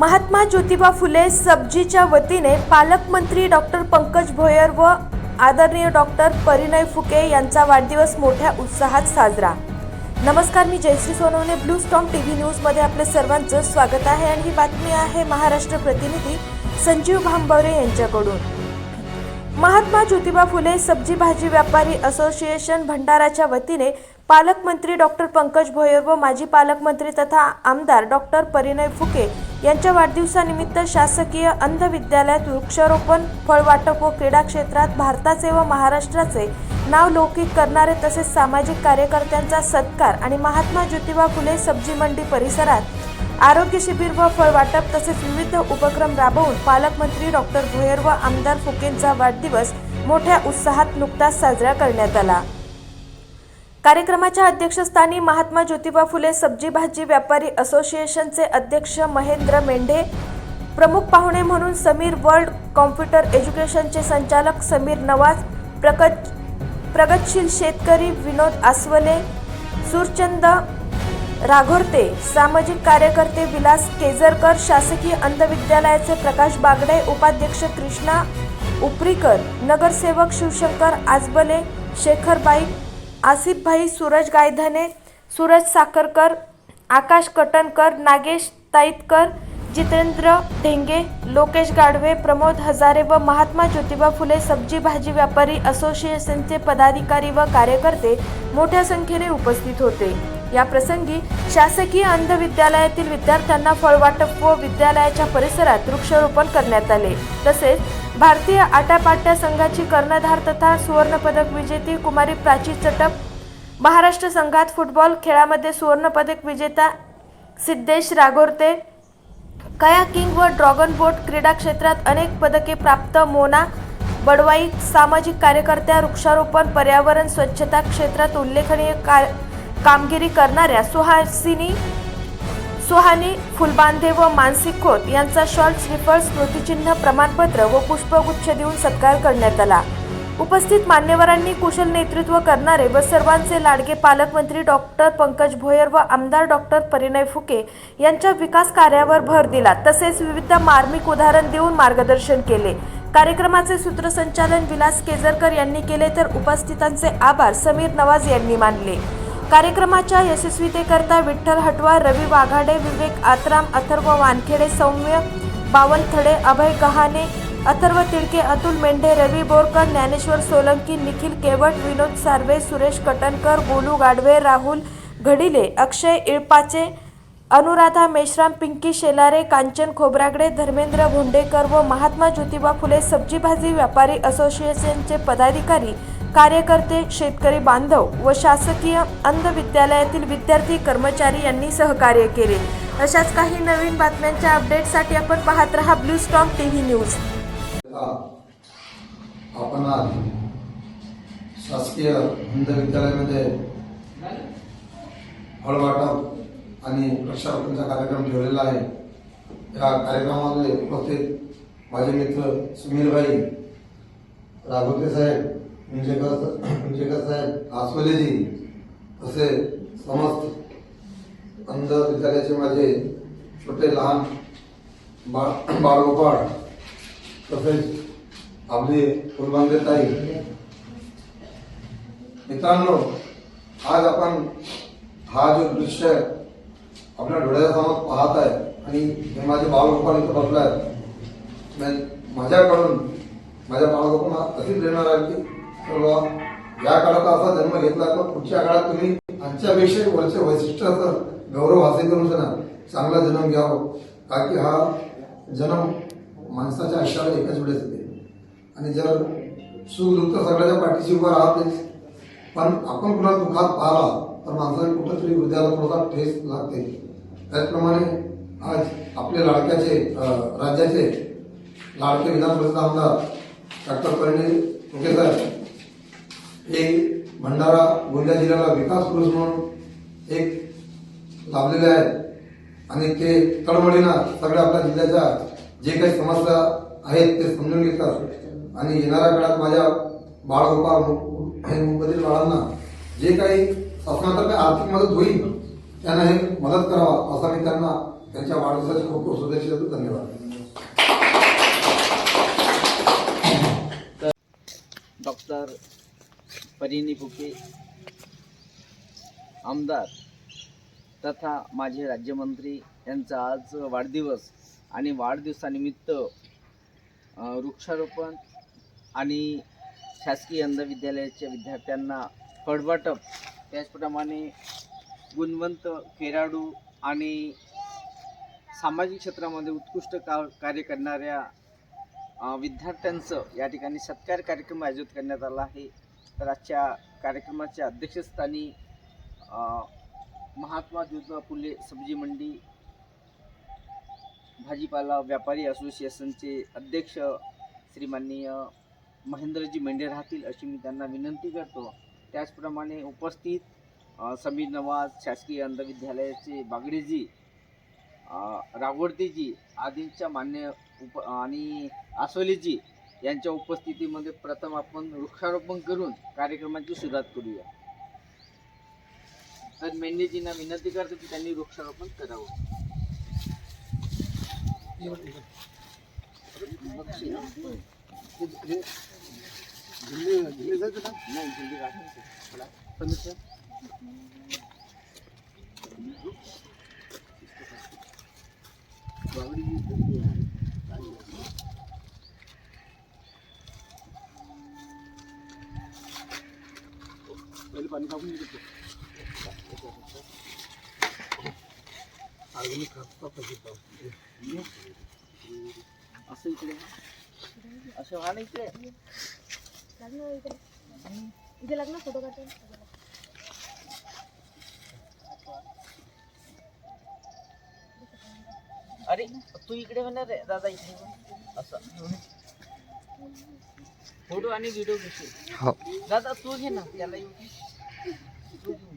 महात्मा ज्योतिबा फुले सब्जीच्या वतीने पालकमंत्री डॉक्टर पंकज भोयर व आदरणीय डॉक्टर परिणय फुके यांचा वाढदिवस मोठ्या उत्साहात साजरा. नमस्कार मी Jayashree Sonawane blue storm T V न्यूजमध्ये आपले सर्वांचं स्वागत आहे आणि ही बातमी आहे महाराष्ट्र प्रतिनिधी संजीव भांबवरे यांच्याकडून. महात्मा ज्योतिबा फुले सब्जी भाजी व्यापारी असोसिएशन भंडाराच्या वतीने पालकमंत्री डॉक्टर पंकज भोयर व माजी पालकमंत्री तथा आमदार डॉक्टर परिणय फुके यांच्या वाढदिवसानिमित्त शासकीय अंध विद्यालयात वृक्षारोपण फळवाटप व क्रीडा क्षेत्रात भारताचे व महाराष्ट्राचे नाव लौकिक करणारे तसेच सामाजिक कार्यकर्त्यांचा सत्कार आणि महात्मा ज्योतिबा फुले सब्जी मंडी परिसरात आरोग्य शिबिर व फळवाटप तसेच विविध उपक्रम राबवून पालकमंत्री डॉक्टर भोयर व आमदार फुकेंचा वाढदिवस मोठ्या उत्साहात नुकताच साजरा करण्यात आला. कार्यक्रमाच्या अध्यक्षस्थानी महात्मा ज्योतिबा फुले सब्जी भाजी व्यापारी असोसिएशनचे अध्यक्ष महेंद्र मेंढे प्रमुख पाहुणे म्हणून समीर वर्ल्ड कॉम्प्युटर एज्युकेशनचे संचालक समीर नवाज प्रगत प्रगतशील शेतकरी विनोद आसवले सुरचंद राघोरते सामाजिक कार्यकर्ते विलास केजरकर शासकीय अंधविद्यालयाचे प्रकाश बागडे उपाध्यक्ष कृष्णा उपरीकर नगरसेवक शिवशंकर आजबले शेखरबाई आसिफभाई सूरज गायधने सूरज साखरकर आकाश कटणकर नागेश ताईतकर जितेंद्र ढेंगे लोकेश गाडवे प्रमोद हजारे व महात्मा ज्योतिबा फुले सब्जी भाजी व्यापारी असोसिएशनचे पदाधिकारी व कार्यकर्ते मोठ्या संख्येने उपस्थित होते. या प्रसंगी शासकीय अंध विद्यालयातील विद्यार्थ्यांना फळवाटप व विद्यालयाच्या परिसरात वृक्षारोपण करण्यात आले. तसेच भारतीय आट्यापाट्या संघाची कर्णधार तथा सुवर्णपदक विजेती कुमारी प्राची चटप. महाराष्ट्र संघात फुटबॉल खेळामध्ये सुवर्णपदक विजेता सिद्धेश रागोरते. कयाकिंग व ड्रॉगन बोट क्रीडा क्षेत्रात अनेक पदके प्राप्त मोना बडवाई सामाजिक कार्यकर्त्या वृक्षारोपण पर्यावरण स्वच्छता क्षेत्रात उल्लेखनीय का कामगिरी करणाऱ्या सुहासिनी सुहानी फुलबांधे व मानसिक खोत यांचा शॉर्ट श्रीफळ स्मृतिचिन्ह प्रमाणपत्र व पुष्पगुच्छ देऊन सत्कार करण्यात आला. उपस्थित मान्यवरांनी कुशल नेतृत्व करणारे व सर्वांचे लाडके पालकमंत्री डॉक्टर पंकज भोयर व आमदार डॉक्टर परिणय फुके यांच्या विकास कार्यावर भर दिला. तसेच विविध मार्मिक उदाहरण देऊन मार्गदर्शन केले. कार्यक्रमाचे सूत्रसंचालन विलास केजरकर यांनी केले तर उपस्थितांचे आभार समीर नवाज यांनी मानले. कार्यक्रमाच्या यशस्वीतेकरता विठ्ठल हटवा रवी वाघाडे विवेक आत्राम अथर्व वानखेडे सौम्य बावनथडे अभय गहाणे अथर्व तिडके अतुल मेंढे रवी बोरकर ज्ञानेश्वर सोलंकी निखिल केवट विनोद सार्वे सुरेश कटणकर गोलू गाडवे राहुल घडिले अक्षय इळपाचे अनुराधा मेश्राम पिंकी शेलारे कांचन खोब्रागडे धर्मेंद्र भोंडेकर व महात्मा ज्योतिबा फुले सब्जी भाजी व्यापारी असोसिएशनचे पदाधिकारी कार्यकर्ते शेतकरी बांधव व शासकीय अंध विद्यालयातील विद्यार्थी कर्मचारी यांनी सहकार्य केले. अशाच काही नवीन बातम्यांच्या अपडेटसाठी आपण पाहत रहा blue storm T V news आपण आज शासकीय अंध विद्यालयामध्ये फळवाटप आणि वृक्षारोपणचा कार्यक्रम ठेवलेला आहे. या कार्यक्रमामध्ये उपस्थित माझे मित्र सुमीरभाई राघोते साहेब मुंजेकर मुंजेकर साहेब आसवलेजी असे समस्त अंध विद्यालयाचे माझे छोटे लहान बाळ बाळगोपाळ तसेच आपली फुलबांधे ताई मित्रांनो आज आपण हा जो दृश्य आपल्या डोळ्यासमोर पाहत आहे आणि हे माझे बाळगोपाल इथं बसले आहेत माझ्याकडून माझ्या बाळगोपांना अशी प्रेरणा आहे की बाबा या काळात असा जन्म घेतला तर पुढच्या काळात तुम्ही आजच्यापेक्षा वरचे वैशिष्ट्याचं गौरव हासिल करून ना चांगला जन्म घ्यावं हो. कारण की हा जन्म माणसाच्या आयुष्याला एकाच वेळेस येते. आणि जर सुख दुःख सगळ्याच्या पाठीशी उभं राहतेच पण आपण कुणाला दुःखात पाहिला तर माणसाने कुठंतरी हृदयाला थोडासा ठेस लागते. त्याचप्रमाणे आज आपले लाडक्याचे राज्याचे लाडके विधान परिषद आमदार डॉक्टर परिणय ओके साहेब एक भंडारा गोंदिया जिल्ह्याला विकास पुरुष म्हणून एक लाभलेले आहेत. आणि ते तळमळीनं सगळ्या आपल्या जिल्ह्याच्या जे काही समस्या आहेत ते समजून घेतात. आणि येणाऱ्या काळात माझ्या बाळगोपाळ मुंबईतील बाळांना जे काही शासनातर्फे आर्थिक मदत होईल त्यांना हे मदत करावा असा मी त्यांना त्यांच्या वाढदिवसाचे खूप खूप शुभेच्छा देतो. धन्यवाद. डॉक्टर परिणी फुके आमदार तथा माझे राज्यमंत्री यांचा आज वाढदिवस आणि वाढदिवसानिमित्त वृक्षारोपण आणि शासकीय अंधविद्यालयाच्या विद्यार्थ्यांना फळवाटप त्याचप्रमाणे गुणवंत खेळाडू आणि सामाजिक क्षेत्रामध्ये उत्कृष्ट का कार्य करणाऱ्या विद्यार्थ्यांचं या ठिकाणी सत्कार कार्यक्रम आयोजित करण्यात आला आहे. तर आजच्या कार्यक्रमाच्या अध्यक्षस्थानी महात्मा ज्योतिबा फुले सब्जी मंडी भाजीपाला व्यापारी असोसिएशनचे अध्यक्ष श्रीमाननीय महेंद्रजी मेंढे राहतील अशी मी त्यांना विनंती करतो. त्याचप्रमाणे उपस्थित समीर नवाज शासकीय अंधविद्यालयाचे बागडेजी अ, रागोडतेजी आदींच्या मान्य उप आणि आसोलीजी यांच्या उपस्थितीमध्ये प्रथम आपण वृक्षारोपण करून कार्यक्रमाची सुरुवात करूया. तर मेंढेजींना विनंती करतो की त्यांनी वृक्षारोपण करावं. पाणी नाही, असं इकडे. असं ना इकडे. इथे लग्न फोटो काढतो. अरे तू इकडे म्हणणार रे दादा इकडे म्हण. असं फोटो आणि व्हिडिओ घेशील दादा तू घे ना त्याला येऊ दे. तू घेऊन.